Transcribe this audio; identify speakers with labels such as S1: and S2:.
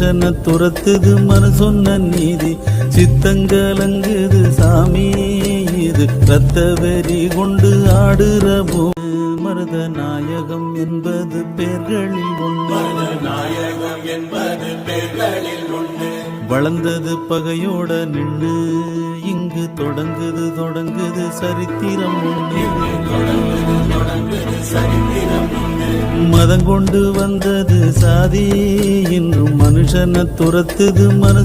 S1: மனுஷனை துரத்துது மனு சொன்ன நீதி சித்தங்கலங்குது சாமி இது. ரத்த வெறி கொண்டு ஆடுற மருத நாயகம் என்பது பேர்களில் ஒன்று
S2: நாயகம் என்பது பேர்களில் ஒன்று.
S1: வளர்ந்தது பகையோட நின்று. இங்கு தொடங்குது தொடங்குது சரித்திரம் ஒன்று. மதம் கொண்டு வந்தது சாதி இன்றும் மனுஷனை துரத்துது மனசு